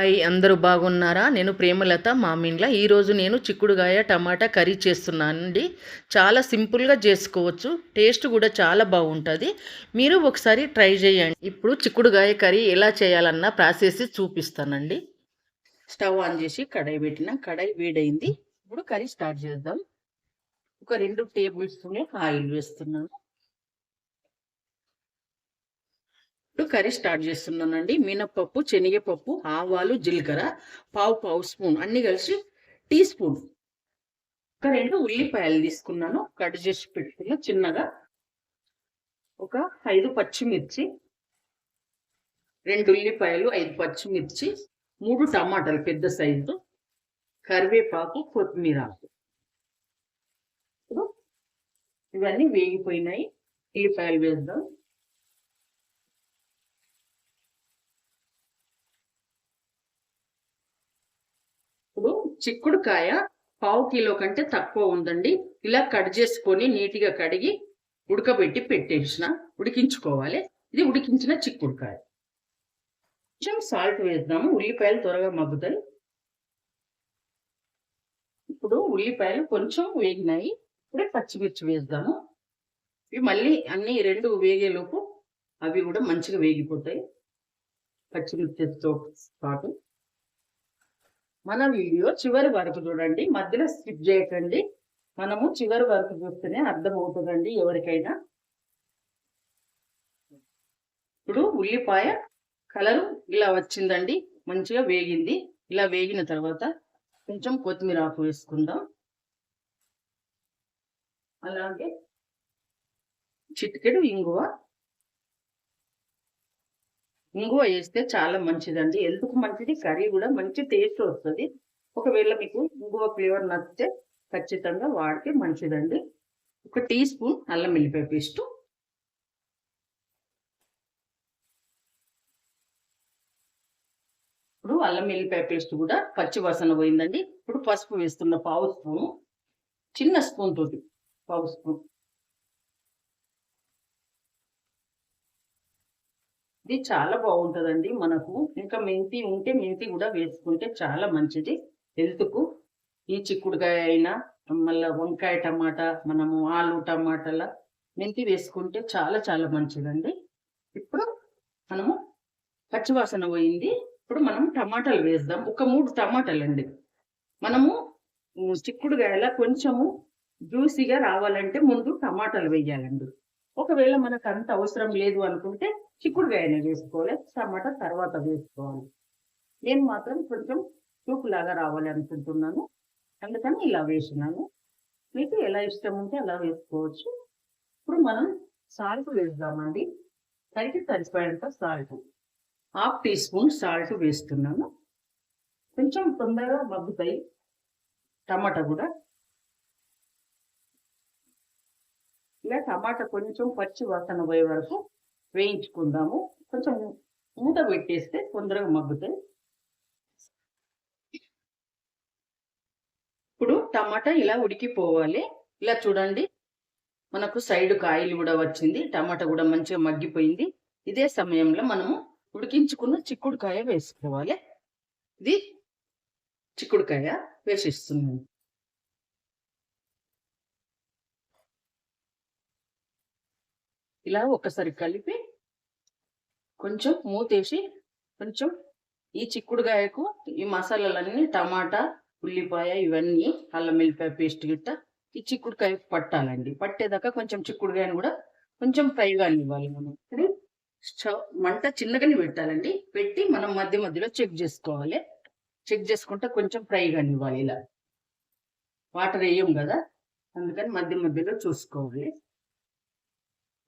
Hi అందరూ బాగున్నారా? నేను ప్రేమలత మామిండ్ల ఈరోజు నేను చిక్కుడుగాయ టమాటా కర్రీ చేస్తున్నానండి. చాలా సింపుల్గా చేసుకోవచ్చు. టేస్ట్ కూడా చాలా బాగుంటుంది. మీరు ఒకసారి ట్రై చేయండి. ఇప్పుడు చిక్కుడుగాయ కర్రీ ఎలా చేయాలన్న ప్రాసెస్ చూపిస్తానండి. స్టవ్ ఆన్ చేసి కడాయి పెట్టిన కడాయి వేడైంది. ఇప్పుడు కర్రీ స్టార్ట్ చేద్దాం. ఒక రెండు టేబుల్ స్పూన్ ఆయిల్ వేస్తున్నాను. ఇప్పుడు కర్రీ స్టార్ట్ చేస్తున్నానండి. మినప్పప్పు శనగపప్పు ఆవాలు జీలకర్ర పావు పావు స్పూన్ అన్ని కలిసి టీ స్పూన్. ఒక రెండు ఉల్లిపాయలు తీసుకున్నాను. కట్ చేసి పెట్టుకున్న చిన్నగా ఒక ఐదు పచ్చిమిర్చి రెండు ఉల్లిపాయలు ఐదు పచ్చిమిర్చి మూడు టమాటాలు పెద్ద సైజు కరివేపాకు కొత్తిమీర ఆకు. ఇవన్నీ వేగిపోయినాయి. ఉల్లిపాయలు వేద్దాం ఇప్పుడు చిక్కుడుకాయ పావు కిలో కంటే తక్కువ ఉందండి. ఇలా కట్ చేసుకొని నీట్గా కడిగి ఉడకబెట్టి పెట్టేసిన ఉడికించుకోవాలి. ఇది ఉడికించిన చిక్కుడుకాయ. కొంచెం సాల్ట్ వేద్దాము. ఉల్లిపాయలు త్వరగా మగ్గుతాయి. ఇప్పుడు ఉల్లిపాయలు కొంచెం వేగినాయి. ఇప్పుడే పచ్చిమిర్చి వేద్దాము. ఇవి మళ్ళీ అన్ని రెండు వేగేలోపు అవి కూడా మంచిగా వేగిపోతాయి. పచ్చిమిర్చితో పాటు. మన వీడియో చివరి వరకు చూడండి. మధ్యలో స్కిప్ చేయకండి. మనము చివరి వరకు చూస్తేనే అర్థమవుతుందండి ఎవరికైనా. ఇప్పుడు ఉల్లిపాయ కలరు ఇలా వచ్చిందండి. మంచిగా వేగింది. ఇలా వేగిన తర్వాత కొంచెం కొత్తిమీర ఆకు వేసుకుందాం. అలాగే చిటికెడు ఇంగువ ఇంగువ వేస్తే చాలా మంచిదండి. ఎందుకు మంచిది? కర్రీ కూడా మంచి టేస్ట్ వస్తుంది. ఒకవేళ మీకు ఇంగువ ఫ్లేవర్ నచ్చితే ఖచ్చితంగా వాడితే మంచిదండి. ఒక టీ స్పూన్ అల్లం వెల్లిపాయ పేస్ట్. ఇప్పుడు అల్లం వెల్లిపాయ పేస్ట్ కూడా పచ్చి వాసన పోయిందండి. ఇప్పుడు పసుపు వేస్తున్న పావు స్పూను. చిన్న స్పూన్ తోటి పావు స్పూన్. ఇది చాలా బాగుంటుందండి మనకు. ఇంకా మెంతి ఉంటే మెంతి కూడా వేసుకుంటే చాలా మంచిది. హెల్త్కు ఈ చిక్కుడుకాయ అయినా మళ్ళీ వంకాయ టమాటా మనము ఆలు టమాటాల మెంతి వేసుకుంటే చాలా చాలా మంచిదండి. ఇప్పుడు మనము పచ్చివాసన పోయింది. ఇప్పుడు మనం టమాటాలు వేద్దాం. ఒక మూడు టమాటాలు అండి మనము చిక్కుడుకాయల కొంచెము జ్యూసీగా రావాలంటే ముందు టమాటాలు వేయాలండి. ఒకవేళ మనకు అంత అవసరం లేదు అనుకుంటే చిక్కుడుకాయనే వేసుకోవాలి టమాటా తర్వాత వేసుకోవాలి. నేను మాత్రం కొంచెం చూపులాగా రావాలి అనుకుంటున్నాను. అందుకని ఇలా వేసినాను. మీకు ఎలా ఇష్టం ఉంటే అలా వేసుకోవచ్చు. ఇప్పుడు మనం సాల్ట్ వేద్దామండి. తరిగి తరిపోయేంత salt. Half teaspoon salt వేస్తున్నాను. కొంచెం తొందరగా మగ్గుతాయి టమాటా కూడా ఇలా టమాటా కొంచెం పచ్చి వాసన పోయే వరకు వేయించుకుందాము. కొంచెం మూత పెట్టేస్తే తొందరగా మగ్గుతాయి. ఇప్పుడు టమాటా ఇలా ఉడికిపోవాలి. ఇలా చూడండి. మనకు సైడ్ కాయలు కూడా వచ్చింది. టమాటా కూడా మంచిగా మగ్గిపోయింది. ఇదే సమయంలో మనము ఉడికించుకున్న చిక్కుడుకాయ వేసుకోవాలి. ఇది చిక్కుడుకాయ వేసిస్తున్నాను. ఇలా ఒకసారి కలిపి కొంచెం మూతేసి కొంచెం ఈ చిక్కుడుకాయకు ఈ మసాలాలన్నీ టమాటా ఉల్లిపాయ ఇవన్నీ అల్లం వెల్లిపాయ పేస్ట్ గిట్ట ఈ చిక్కుడుకాయ పట్టాలండి. పట్టేదాకా కొంచెం చిక్కుడుకాయను కూడా కొంచెం ఫ్రైగా ఇవ్వాలి మనం. ఇప్పుడు స్టవ్ మంట చిన్నగానే పెట్టాలండి. పెట్టి మనం మధ్య మధ్యలో చెక్ చేసుకోవాలి. చెక్ చేసుకుంటే కొంచెం ఫ్రైగా ఇవ్వాలి ఇలా. వాటర్ వేయం కదా. అందుకని మధ్య మధ్యలో చూసుకోవాలి.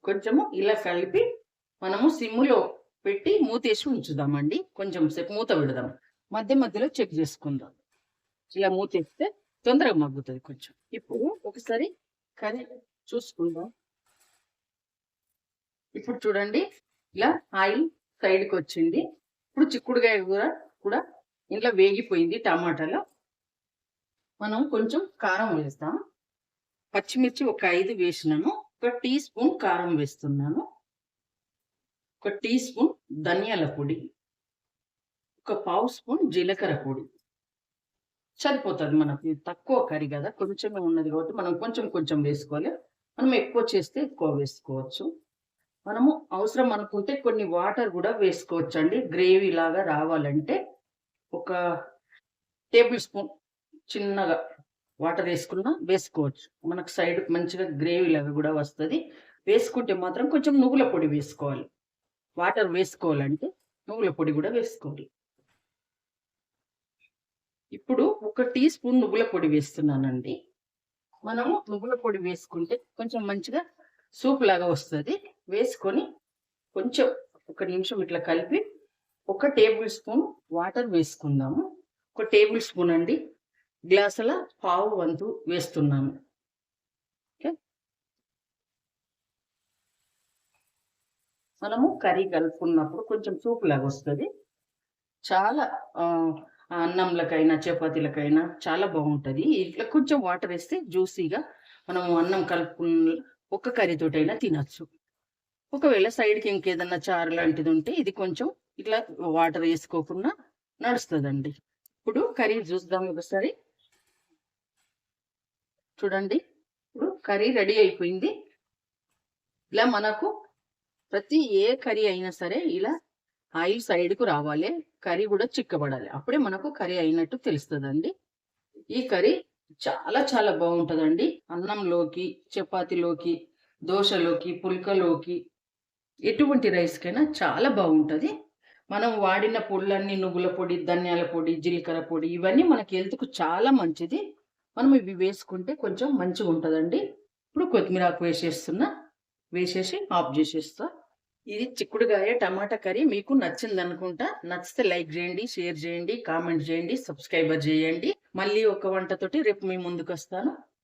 కొంచెము ఇలా కలిపి మనము సిమ్లో పెట్టి మూతేసి ఉంచుదామండి. కొంచెం సేపు మూత పెడదాం. మధ్య మధ్యలో చెక్ చేసుకుందాం. ఇలా మూతేస్తే తొందరగా మగ్గుతుంది కొంచెం. ఇప్పుడు ఒకసారి కర్రీ చూసుకుందాం. ఇప్పుడు చూడండి ఇలా ఆయిల్ సైడ్కి వచ్చింది. ఇప్పుడు చిక్కుడుగాయ కూర కూడా ఇంట్లో వేగిపోయింది టమాటాలో. మనం కొంచెం కారం వేస్తాం. పచ్చిమిర్చి ఒక ఐదు వేసినాము. ఒక టీ స్పూన్ కారం వేస్తున్నాను. ఒక టీ స్పూన్ ధనియాల పొడి. ఒక పావు స్పూన్ జీలకర్ర పొడి. సరిపోతుంది మనకి. తక్కువ కర్రీ కదా కొంచెమే ఉన్నది కాబట్టి మనం కొంచెం కొంచెం వేసుకోవాలి. మనం ఎక్కువ చేస్తే ఎక్కువ వేసుకోవచ్చు. మనము అవసరం అనుకుంటే కొన్ని వాటర్ కూడా వేసుకోవచ్చు అండి గ్రేవీ లాగా రావాలంటే ఒక టేబుల్ స్పూన్ చిన్నగా వాటర్ వేసుకున్నా వేసుకోవచ్చు. మనకు సైడ్ మంచిగా గ్రేవీ లాగా కూడా వస్తుంది. వేసుకుంటే మాత్రం కొంచెం నువ్వుల పొడి వేసుకోవాలి. వాటర్ వేసుకోవాలంటే నువ్వుల పొడి కూడా వేసుకోవాలి. ఇప్పుడు ఒక టీ స్పూన్ నువ్వుల పొడి వేస్తున్నానండి. మనము నువ్వుల పొడి వేసుకుంటే కొంచెం మంచిగా సూప్ లాగా వస్తుంది. వేసుకొని కొంచెం ఒక నిమిషం ఇట్లా కలిపి ఒక టేబుల్ స్పూన్ వాటర్ వేసుకుందాము. ఒక టేబుల్ స్పూన్ అండి గ్లాసుల పావు వంతు వేస్తున్నాను. మనము కర్రీ కలుపుకున్నప్పుడు కొంచెం సూప్ లాగా వస్తుంది. చాలా అన్నంలకైనా చపాతీలకైనా చాలా బాగుంటుంది. ఇట్లా కొంచెం వాటర్ వేస్తే జ్యూసీగా మనము అన్నం కలుపుకున్న ఒక్క కర్రీతోటైనా తినచ్చు. ఒకవేళ సైడ్కి ఇంకేదన్నా చారు లాంటిది ఉంటే ఇది కొంచెం ఇట్లా వాటర్ వేసుకోకుండా నడుస్తుందండి. ఇప్పుడు కర్రీ చూద్దాం ఒకసారి. చూడండి. ఇప్పుడు కర్రీ రెడీ అయిపోయింది. ఇలా మనకు ప్రతి ఏ కర్రీ అయినా సరే ఇలా ఆయిల్ సైడ్కు రావాలి. కర్రీ కూడా చిక్కబడాలి. అప్పుడే మనకు కర్రీ అయినట్టు తెలుస్తుందండి. ఈ కర్రీ చాలా చాలా బాగుంటుందండి. అన్నంలోకి చపాతీలోకి దోశలోకి పుల్కలోకి ఎటువంటి రైస్కైనా చాలా బాగుంటుంది. మనం వాడిన పొడులన్నీ నువ్వుల పొడి ధనియాల పొడి జీలకర్ర పొడి ఇవన్నీ మనకి హెల్త్కు చాలా మంచిది. మనం ఇవి వేసుకుంటే కొంచెం మంచిగా ఉంటుందండి. ఇప్పుడు కొత్తిమీర ఆకు వేసేస్తున్నా వేసేసి ఆఫ్ చేసేస్తా. ఇది చిక్కుడుగాయ టమాటా కర్రీ. మీకు నచ్చింది అనుకుంటా నచ్చితే లైక్ చేయండి షేర్ చేయండి కామెంట్ చేయండి సబ్స్క్రైబర్ చేయండి. మళ్ళీ ఒక వంటతోటి రేపు మీ ముందుకు వస్తాను